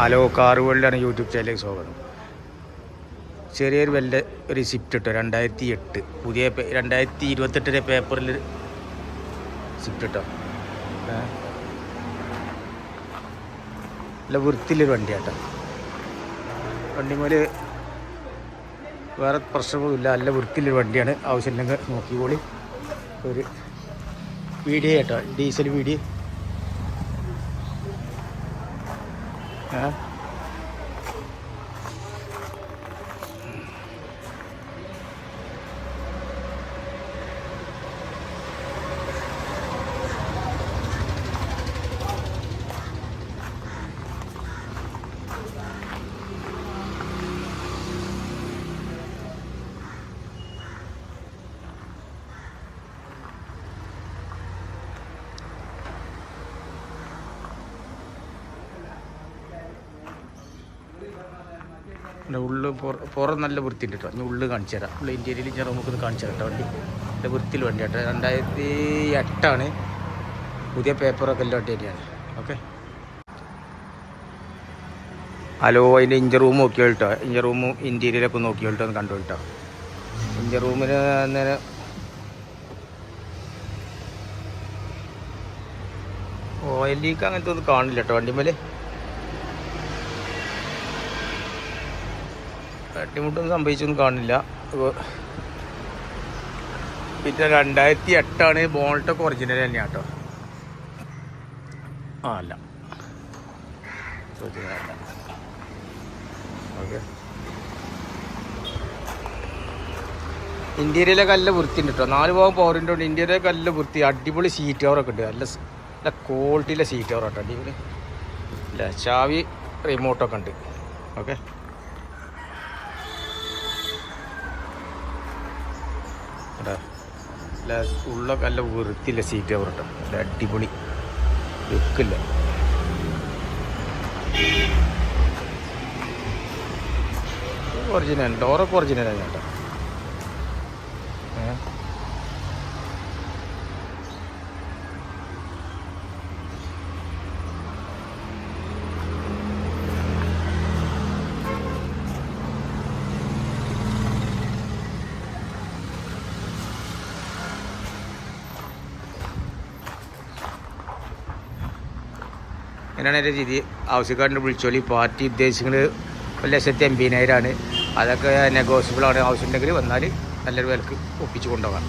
Hello car വേൾഡാണ് YouTube ചാനലിലേക്ക് സ്വാഗതം. ചെറിയൊരു വല്ല ഒരു സിഫ്റ്റ് ഇട്ടോ? രണ്ടായിരത്തി എട്ട് പുതിയ രണ്ടായിരത്തി ഇരുപത്തെട്ടിലെ പേപ്പറിൽ സിഫ്റ്റ് ഇട്ടോ? നല്ല വൃത്തിയിലൊരു വണ്ടിയാട്ടോ. മുതൽ വേറെ പ്രശ്നമൊന്നുമില്ല നല്ല വൃത്തിയിലൊരു വണ്ടിയാണ്. ആവശ്യമില്ലെങ്കിൽ നോക്കിക്കോളി. ഒരു വീഡിയോ കേട്ടോ. Diesel video. Yeah. പിന്നെ ഉള്ളു പുറ- നല്ല വൃത്തിയുണ്ട് കേട്ടോ. ഞാൻ ഉള്ളു കാണിച്ചു തരാം. ഉള്ള ഇന്ത്യയിൽ ഞാൻ നമുക്കൊന്ന് കാണിച്ചു തരാം കേട്ടോ വണ്ടി. നല്ല വൃത്തിയിൽ വണ്ടി കേട്ടോ. രണ്ടായിരത്തി എട്ടാണ്. പുതിയ പേപ്പറൊക്കെ എല്ലാം വണ്ടി തന്നെയാണ്. ഓക്കെ ഹലോ അതിന്റെ ഇഞ്ചർ റൂം നോക്കിയോ കേട്ടോ. ഇഞ്ചർ റൂമും ഇന്റീരിയലൊക്കെ നോക്കിയോ കേട്ടോ ഒന്ന് കണ്ടു കേട്ടോ. ഇഞ്ചർ റൂമിന് അന്നേരം ഓയിൽ ലീക്ക് അങ്ങനത്തെ ഒന്നും കാണില്ല കേട്ടോ വണ്ടിമേൽ തട്ടിമുട്ടൊന്നും സംഭവിച്ചൊന്നും കാണില്ല. അപ്പോൾ പിന്നെ രണ്ടായിരത്തി എട്ടാണ് ബോൾട്ടൊക്കെ ഒറിജിനൽ തന്നെയാണ് കേട്ടോ ആ അല്ല. ഒറിജിനൽ അല്ല. ഓക്കെ ഇന്ത്യയിലൊക്കെ നല്ല വൃത്തിയുണ്ട് കേട്ടോ നാല് ഭാഗം പവറിന്റെ ഉണ്ട്. ഇന്ത്യയിലെ കല്ല് വൃത്തി. അടിപൊളി സീറ്റ് കവറൊക്കെ ഉണ്ട്. നല്ല നല്ല ക്വാളിറ്റിയിലെ സീറ്റ് കവർ കേട്ടോ അടിപൊളി. അല്ല ചാവി റിമോട്ടൊക്കെ ഉണ്ട്. ഓക്കെ കേട്ടോ ഉള്ള നല്ല വൃത്തിയില്ല സീറ്റ് കവർ കേട്ടോ നല്ല അടിപൊളി വെക്കില്ല ഒറിജിനൽ ഡോറൊക്കെ ഒറിജിനലാണ് കേട്ടോ. അങ്ങനെയാണ് എന്റെ രീതി ആവശ്യക്കാരന്റെ വിളിച്ചോളി. പാർട്ടി ഉദ്ദേശങ്ങൾ ഒരു ലക്ഷത്തി എൺപതിനായിരമാണ് അതൊക്കെ നെഗോസിബിളാണ് ആവശ്യമുണ്ടെങ്കിൽ വന്നാൽ നല്ലൊരു വിലക്ക് ഒപ്പിച്ച് കൊണ്ടുപോകാം.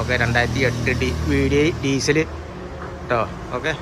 ഓക്കെ രണ്ടായിരത്തി എട്ട് ഡി വീഡിയോ ഡീസൽ കേട്ടോ. ഓക്കെ.